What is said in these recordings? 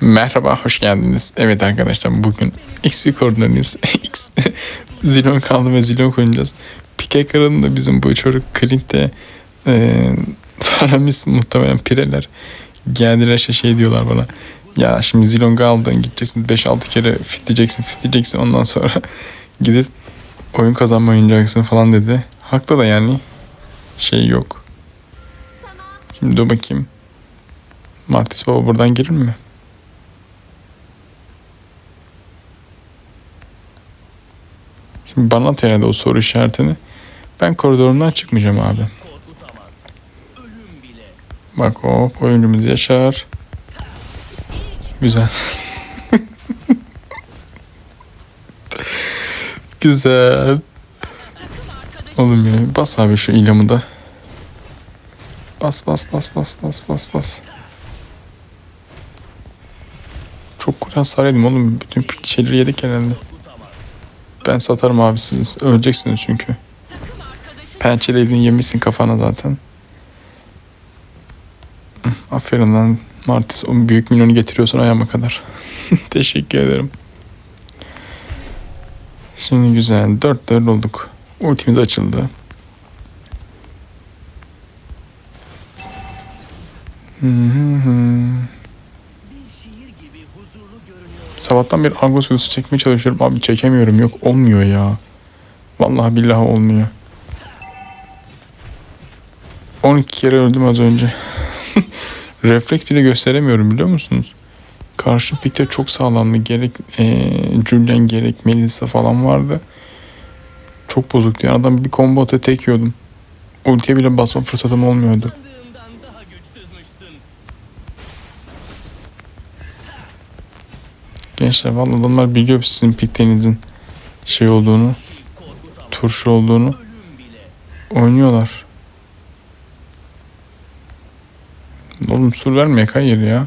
Merhaba, hoş geldiniz. Evet arkadaşlar bugün XP koordinatıyız. X Zilon kaldı ve Zilon oynayacağız. Pike karında bizim bu çocuk Clint'te e, Faramis muhtemelen pireler geldiler işte şey diyorlar bana. Ya şimdi Zilong'u aldın gideceksin 5-6 kere fitleyeceksin fitleyeceksin ondan sonra gidip oyun kazanma oynayacaksın falan dedi. Haklı da yani şey yok. Şimdi dur bakayım. Martis Baba buradan girir mi? Şimdi bana at herhalde o soru işaretini. Ben koridorumdan çıkmayacağım abi. Bak hop oyuncumuz Yaşar. Güzel. Güzel. Oğlum ya bas abi şu ilamı da. Bas bas bas bas bas bas bas. Çok kuran saraydım oğlum. Bütün şeyleri yedik herhalde. Ben satarım abi siz. Öleceksiniz çünkü. Pençeleydin yemişsin kafana zaten. Aferin lan Martis. O büyük milyonu getiriyorsun ayağıma kadar. Teşekkür ederim. Şimdi güzel. Dört dört olduk. Ultimiz açıldı. Hı hı hı. Sabahtan beri Argos videosu çekmeye çalışıyorum. Abi çekemiyorum. Yok olmuyor ya. Vallahi billahi olmuyor. 12 kere öldüm az önce. Refleks bile gösteremiyorum biliyor musunuz? Karşı pikte çok sağlamdı. Gerek ee, Julian gerek Melissa falan vardı. Çok bozuktu. Yani adam bir combo tek yiyordum. Ultiye bile basma fırsatım olmuyordu. Sandığımdan daha güçsüzmüşsün. Gençler vallahi adamlar biliyor sizin piklerinizin şey olduğunu, turşu olduğunu. Oynuyorlar. Oğlum sur vermeyek hayır ya.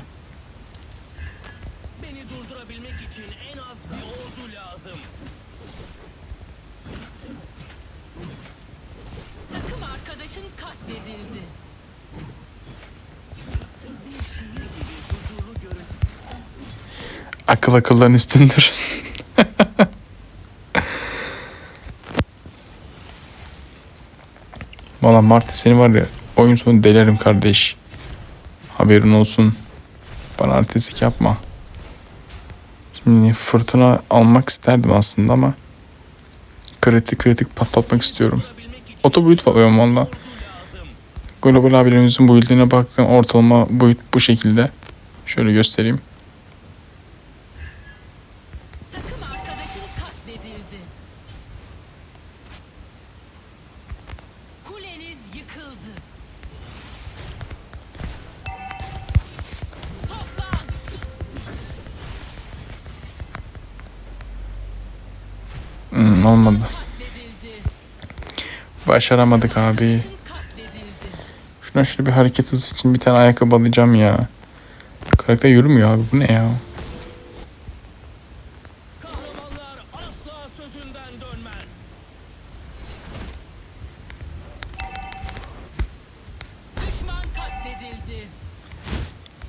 Akıl akılların üstündür. Valla Martı seni var ya oyun sonu delerim kardeş. Haberin olsun. Bana artistik yapma. Şimdi fırtına almak isterdim aslında ama kritik kritik patlatmak istiyorum. Oto boyut alıyorum valla. Global abilerimizin boyutlarına baktım. Ortalama boyut bu şekilde. Şöyle göstereyim. Olmadı. Başaramadık abi. Şuna şöyle bir hareket hızı için bir tane ayakkabı alacağım ya. Karakter yürümüyor abi bu ne ya?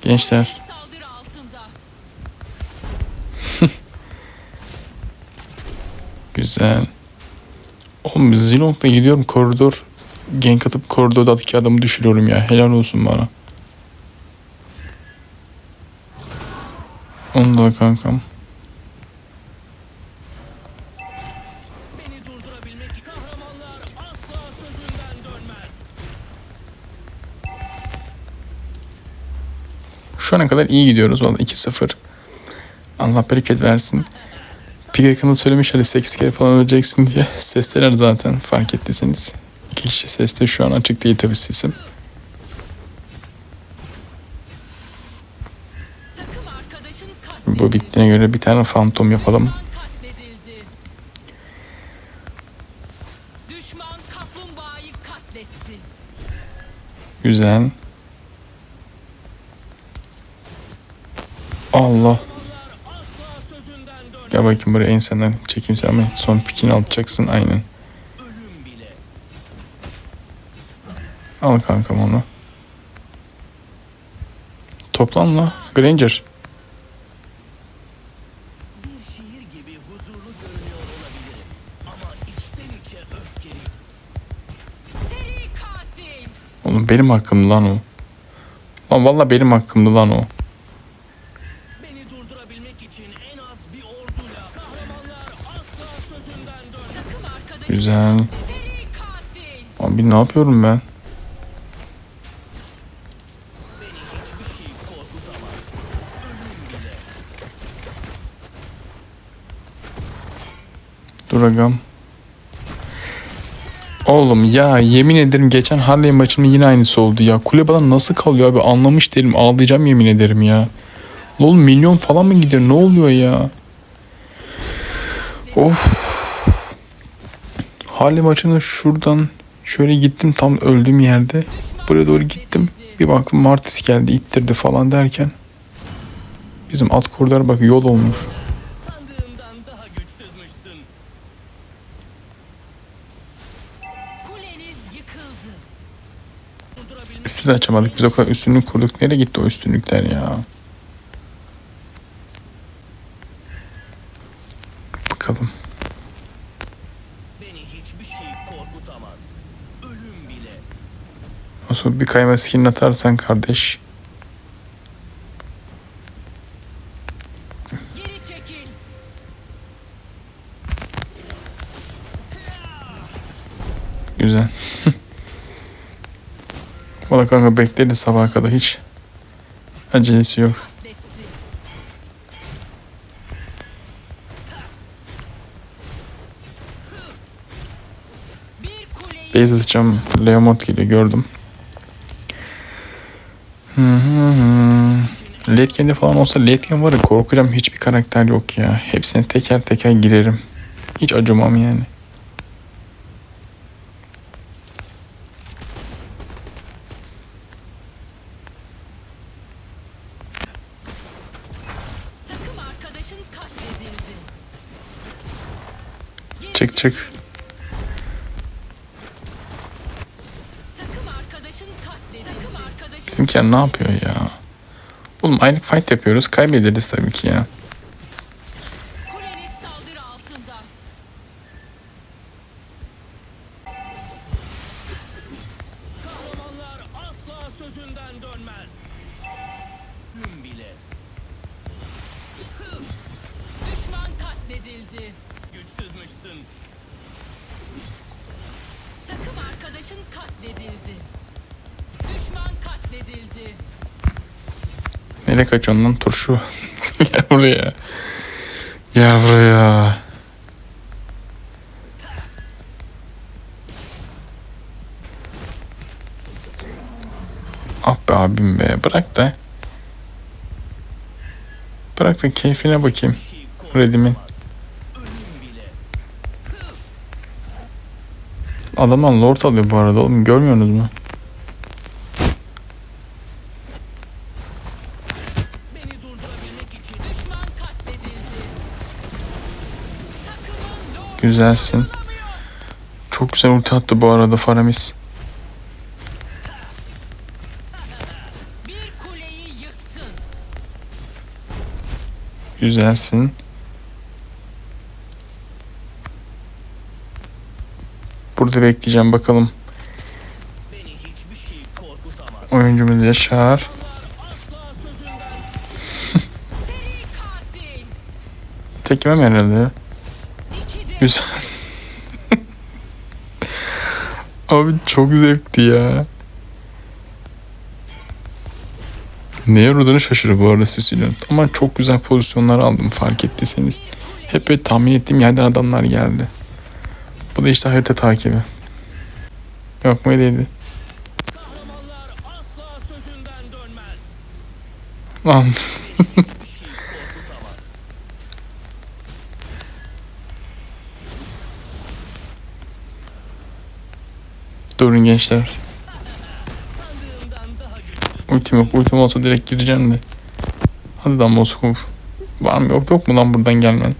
Gençler güzel. Oğlum Zilong'la gidiyorum koridor. Gank atıp koridordaki adamı düşürüyorum ya. Helal olsun bana. Onu da kankam. Şu ana kadar iyi gidiyoruz valla 2-0. Allah bereket versin. Pigaka'nın söylemiş hadi 8 kere falan öleceksin diye. Sesteler zaten fark ettiyseniz. İki kişi seste şu an açık değil tabii sesim. Bu bittiğine göre bir tane fantom yapalım. Güzel. Allah. Gel bakayım buraya en senden çekeyim sen ama son pikini alacaksın aynen. Al kankam onu. Toplamla Granger. Oğlum benim hakkımdı lan o. Lan valla benim hakkımdı lan o. Güzel. Abi ne yapıyorum ben? Beni hiçbir şey korkutamaz. Dur agam. Oğlum ya yemin ederim geçen Harley maçımda yine aynısı oldu ya. Kule bana nasıl kalıyor abi anlamış değilim. Ağlayacağım yemin ederim ya. Oğlum milyon falan mı gidiyor? Ne oluyor ya? Of. Harley maçına şuradan şöyle gittim tam öldüğüm yerde. Buraya doğru gittim. Bir baktım Martis geldi ittirdi falan derken. Bizim alt koridor bak yol olmuş. Üstü de açamadık. Biz o kadar üstünlük kurduk. Nereye gitti o üstünlükler ya? Bakalım. Hiçbir şey korkutamaz. Ölüm bile. Nasıl bir kayma skin atarsan kardeş. Geri çekil. Güzel. Valla kanka bekledi sabaha kadar hiç. Acelesi yok. Base atacağım. Leomot geliyor gördüm. Game'de falan olsa game var ya korkacağım hiçbir karakter yok ya. Hepsine teker teker girerim. Hiç acımam yani. Çık çık. Bizimkiler ne yapıyor ya? Oğlum aynı fight yapıyoruz. Kaybederiz tabii ki ya. Takım arkadaşın katledildi. Nereye kaçıyorsun lan turşu? Gel buraya. Gel buraya. Ah be abim be. Bırak da. Bırak da keyfine bakayım. Red'imin. Adamlar lord alıyor bu arada oğlum. Görmüyorsunuz mu? Güzelsin. Çok güzel ulti attı bu arada Faramis. Güzelsin. Burada bekleyeceğim bakalım. Oyuncumuz Yaşar. Tekmem herhalde Güzel. Abi çok zevkti ya. Neye uğradığını şaşırır bu arada Sicilyan. Ama çok güzel pozisyonlar aldım fark ettiyseniz. Hep böyle tahmin ettiğim yerden adamlar geldi. Bu da işte harita takibi. Yok mu değildi? Lan Bir şey korkutamaz. Durun gençler. Ultim yok. Ultim olsa direkt gireceğim de. Hadi lan Moskov. Var mı yok yok mu lan buradan gelmen?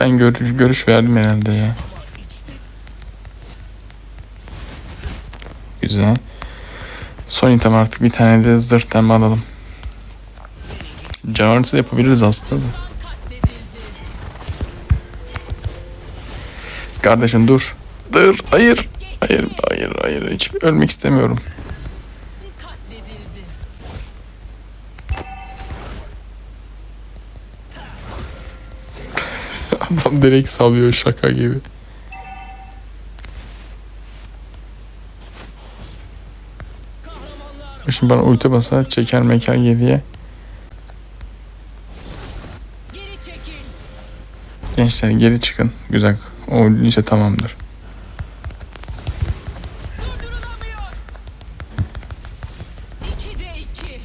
Ben görüş, görüş verdim herhalde ya. Güzel. Son item artık bir tane de zırt tembe alalım. Canavarcısı da yapabiliriz aslında da. Kardeşim dur. Dur. Hayır. Hayır. Hayır. Hayır. Hiç ölmek istemiyorum. Adam direkt salıyor şaka gibi. Şimdi bana ulti basar çeker meker geriye. Gençler geri çıkın. Güzel. O işte tamamdır.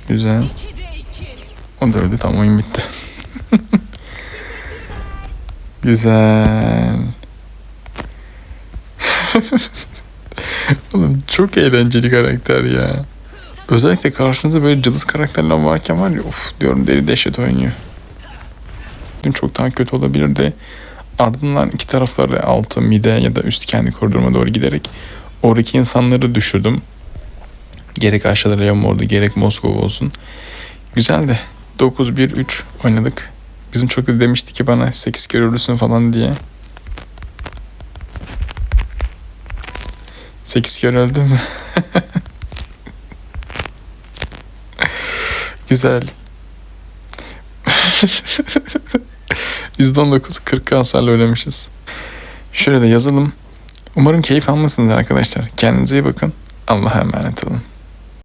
Güzel. O da öldü. Tamam oyun bitti. Güzel. Oğlum çok eğlenceli karakter ya. Özellikle karşınızda böyle cılız karakterler varken var ya of diyorum deli dehşet oynuyor. Dün çok daha kötü olabilirdi. Ardından iki tarafları altı mide ya da üst kendi koridoruma doğru giderek oradaki insanları düşürdüm. Gerek aşağıda Leon orada gerek Moskova olsun. Güzeldi. 9-1-3 oynadık. Bizim çok da demişti ki bana 8 kere ölürsün falan diye. 8 kere öldüm Güzel. %19 40 hasarla oynamışız. Şöyle de yazalım. Umarım keyif almışsınız arkadaşlar. Kendinize iyi bakın. Allah'a emanet olun.